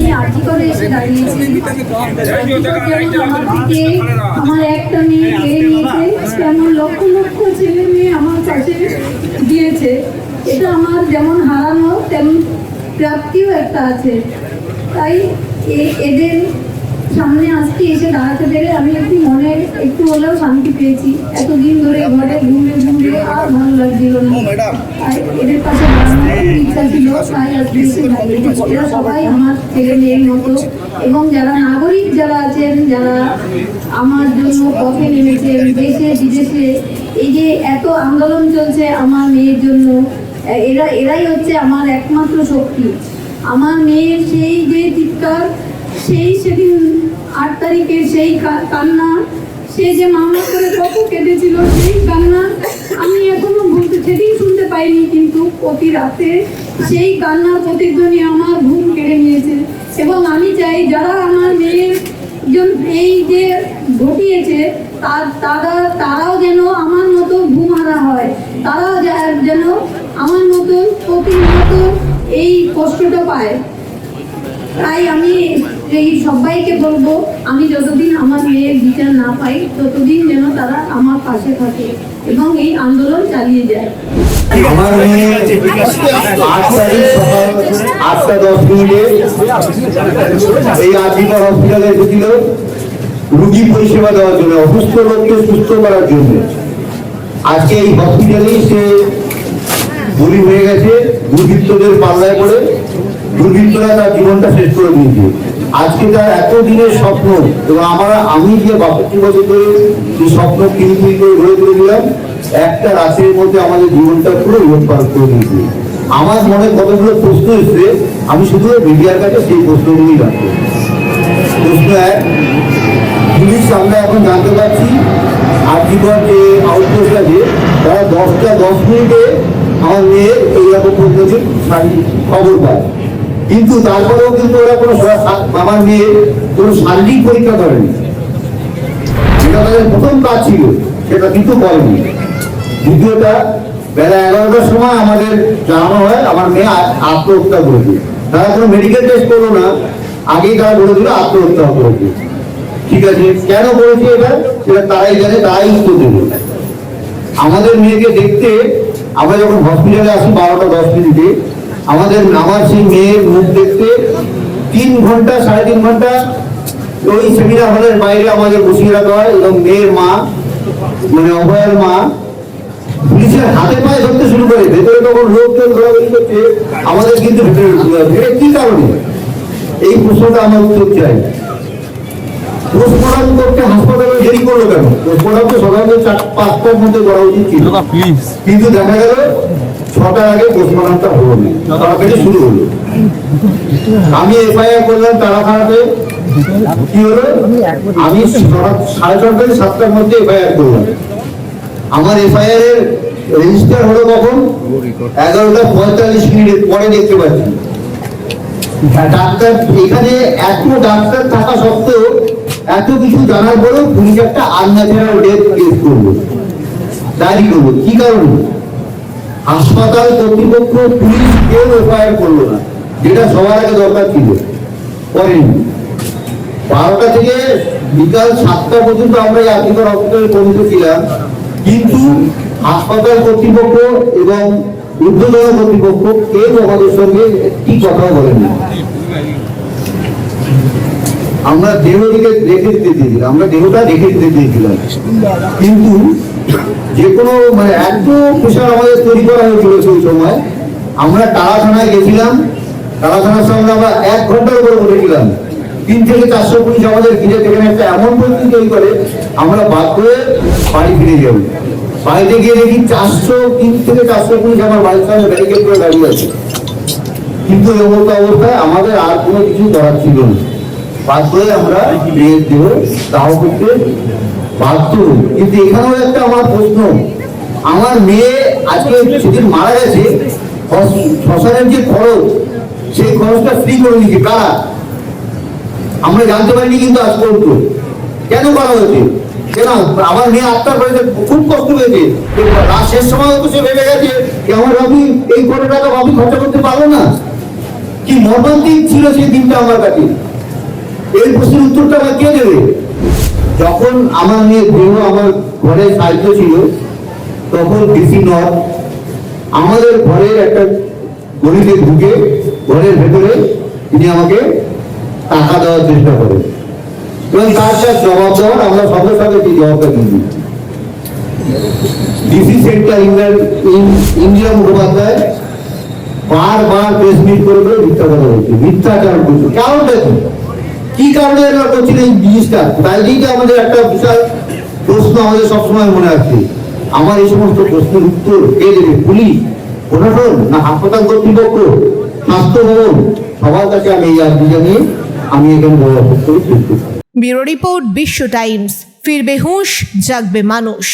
আমি আর্জি করে এসে দাঁড়িয়েছি। আমার একটা মেয়ে কেড়ে নিয়েছে তেমন লক্ষ লক্ষ ছেলে মেয়ে আমার কাছে দিয়েছে এটা আমার যেমন হারানো, তেমন প্রাপ্তিও একটা আছে। তাই এদের সামনে আজকে এসে দাঁড়াতে পেরে আমি একটু মনে একটু হলেও শান্তি পেয়েছি। এতদিন ধরে ঘরে ঘুরে ঘুরে আর ভালো লাগছিল না। তাই এদের পাশে ইচ্ছা ছিল তাই আজকে এরা সবাই আমার ছেলে মেয়ের মতো। এবং যারা নাগরিক যারা আছেন যারা আমার জন্য পথে নেমেছেন দেশে বিদেশে এই যে এত আন্দোলন চলছে আমার মেয়ের জন্য এরা এরাই হচ্ছে আমার একমাত্র শক্তি। আমার মেয়ের সেই যে চিৎকার সেই সেদিন আট তারিখে সেই কান্না, সে যে মামলা করে কত কেঁদেছিল সেই কান্না আমি এখনও ভুলতে সেদিন শুনতে পাইনি, কিন্তু প্রতি রাতে সেই কান্নার প্রতিধ্বনি আমার ঘুম কেড়ে নিয়েছে। এবং আমি চাই যারা আমার মেয়ের এই যে ঘটিয়েছে, তার তারা তারাও যেন আমার মতো ঘুমারা হয়। তারাও যেন আমার মতো প্রতিনিয়ত এই কষ্টটা পায়। তাই আমি এই সবাইকে বলব, আমি যতদিন আমার মেয়ের বিচার না পাই, ততদিন যেন তারা আমার পাশে থাকে এবং এই আন্দোলন চালিয়ে যায়। আমার মেয়ে রুগী পরিষেবা দেওয়ার জন্য, অসুস্থ লোককে সুস্থ করার জন্য। আজকে এই হসপিটালেই সে বলি হয়ে গেছে, দুর্বৃত্তদের পাল্লায় পড়ে, দুর্বৃত্তরা তার জীবনটা শেষ করে দিয়েছে। আজকে তার এত দিনের স্বপ্ন, এবং আমরা, আমি যে বাষট্টি বছর ধরে যে স্বপ্ন করে গড়ে তুলে দিলাম একটা রাশির মধ্যে আমাদের জীবনটা পুরো লোটপাট করে দিয়েছে। আমার মনে কতগুলো প্রশ্ন এসছে, আমি শুধু মিডিয়ার কাছে সেই প্রশ্নগুলি রাখব। প্রশ্ন এক, পুলিশ, আমরা এখন জানতে পারছি আর্থিকর যে আউটপোস্ট আছে। তারা দশটা দশ মিনিটে আমার মেয়ে এইরকম পদ্ধতি খবর পায়। কিন্তু তারপরেও কিন্তু ওরা কোনো আমার মেয়ে কোনো শারীরিক পরীক্ষা করেনি। যেটা তাদের প্রথম কাজ ছিল, সেটা কিন্তু করেনি। দ্বিতীয়টা, বেলা এগারোটার সময় আমাদের জানানো হয়, আমার মেয়ে আত্মহত্যা করেছে। তারা কোনো মেডিকেল টেস্ট করল না, আগেই তারা বলে দিল আত্মহত্যা করেছে। ঠিক আছে, কেন করেছে এটা? সেটা তারাই জানে, তারাই উত্তর দেবে। আমাদের মেয়েকে দেখতে, আমরা যখন হসপিটালে আসি, বারোটা, দশ মিনিটে আমাদের নামাজি মেয়ের মুখ দেখতে তিন ঘণ্টা, সাড়ে তিন ঘণ্টা ওই সেমিনার হলের বাইরে আমাদের বসিয়ে রাখা হয় এবং মেয়ের মা মানে অভয়ের মা, পুলিশের হাতে পায়ে ধরতে শুরু করে, ভেতরে তখন লোকজন ঘোরাঘুরি করছে, আমাদের কিন্তু ভেতরে কি কারণে? এই প্রশ্নটা আমার উত্তর চাই। হাসপাতালে দেরি করল কেন? পোস্টমর্টম তো সকালে চার পাঁচটার মধ্যে করা উচিত ছিল। কিন্তু দেখা গেল ছটার আগে পোস্টমর্টমটা হলো না। তাড়াতাড়ি শুরু হলো। আমি এফআইআর করলাম তাড়াতাড়াতে কি হলো? আমি সাড়ে সাতটার মধ্যে এফআইআর করলাম। আমার এফআইআর এর রেজিস্টার হলো কখন? এগারোটা পঁয়তাল্লিশ মিনিট পরে দেখতে পাচ্ছি। ডাক্তার এখানে এত ডাক্তার থাকা সত্ত্বেও এত কিছু জানার পরেও পুলিশ একটা আনন্যাচারাল ডেথ কেস করল। ডায়েরি করল, কি কারণে? হাসপাতাল কর্তৃপক্ষ পুলিশ কেউ এফআইআর করল না, যেটা সবার আগে দরকার ছিল। করেনি। বারোটা থেকে বিকাল সাতটা পর্যন্ত আমরা এই আর্থিক হসপিটালে পৌঁছে ছিলাম, কিন্তু হাসপাতাল কর্তৃপক্ষ এবং ঊর্ধ্বতন কর্তৃপক্ষ কেউ আমাদের সঙ্গে একটি কথাও বলেনি আমরা দেহটিকে রেখে দিতে দিয়েছিলাম, আমরা দেহটা রেখে দিতে দিয়েছিলাম। কিন্তু যে কোনো মানে এত প্রেশার আমাদের তৈরি করা হয়েছিল সেই সময়, আমরা থানায় গেছিলাম থানার সঙ্গে আমরা এক ঘণ্টার উপরে বসেছিলাম। তিন থেকে চারশো পুলিশ আমাদের ঘিরে সেখানে একটা এমন পরিস্থিতি তৈরি করে, আমরা বাধ্য হয়ে বাড়ি ফিরে যাব বাড়িতে গিয়ে দেখি চারশো, তিন থেকে চারশো পুলিশ আমার বাড়ির সামনে ব্যারিকেড করে দাঁড়িয়ে আছে। কিন্তু এমন অবস্থায় আমাদের আর কোনো কিছু করার ছিল না। বাধ্য আমরা করতে বাধ্য কিন্তু এখানেও একটা আমার প্রশ্ন। আমার মেয়ে আজকে সেদিন মারা গেছে শ্মশানের যে খরচ, সেই খরচটা ফ্রি করে কারা? আমরা জানতে পারিনি কিন্তু আজ পর্যন্ত। কেন করা হয়েছে? কেন? আমার মেয়ে আত্মার বাড়িতে খুব কষ্ট রাত শেষ সময় তো সে ভেবে গেছে যে আমার ভাবি এই কত টাকা ভাবি খরচা করতে পারব না। কি মর্মান্তিক ছিল সেই দিনটা আমার কাছে। এই প্রশ্নের উত্তরটা আমার কে দেবে? যখন আমার মেয়ে দেহ আমার ঘরে সাহায্য ছিল, তখন ডিসি নর্থ আমাদের ঘরের একটা গলিতে ঢুকে ঘরের ভেতরে তিনি আমাকে টাকা দেওয়ার চেষ্টা করেন। এবং তার সাথে জবাব দেওয়ার, আমরা সঙ্গে সঙ্গে সেই জবাবটা দিই। ডিসি সেন্টার ইন্দিরা মুখোপাধ্যায় বারবার প্রেস মিট করে করে মিথ্যা কথা বলছে মিথ্যাচারণ করছে। কারণটা কি কি কারণে এরা করছিল এই জিনিসটা? তাই দিকে আমাদের একটা বিশাল প্রশ্ন আমাদের সবসময় মনে আছে আমার এই সমস্ত প্রশ্নের উত্তর কে দেবে? পুলিশ, প্রশাসন না হাসপাতাল কর্তৃপক্ষ? স্বাস্থ্য ভবন? সবার কাছে আমি এই আর্জি জানিয়ে আমি এখানে বড় করে। Bureau report Bishwa Times. ফিরবে হুঁশ, জাগবে মানুষ।